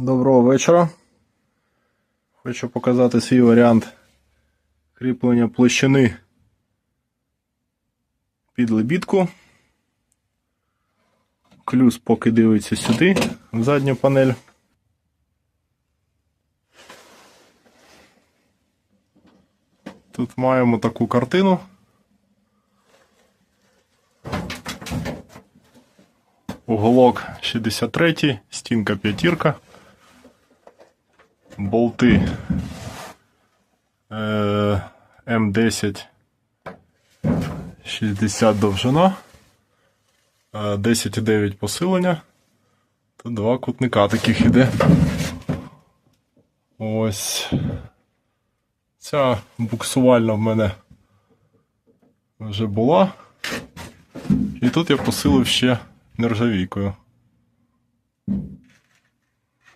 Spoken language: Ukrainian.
Доброго вечора. Хочу показати свій варіант кріплення площини під лебідку. Клюз поки дивиться сюди, в задню панель. Тут маємо таку картину. Уголок 63, стінка п'ятірка. Болти е, М10 60 довжина, е, 10,9 посилення. Тут два кутника таких іде. Ось. Ця буксувальна в мене вже була. І тут я посилив ще нержавійкою.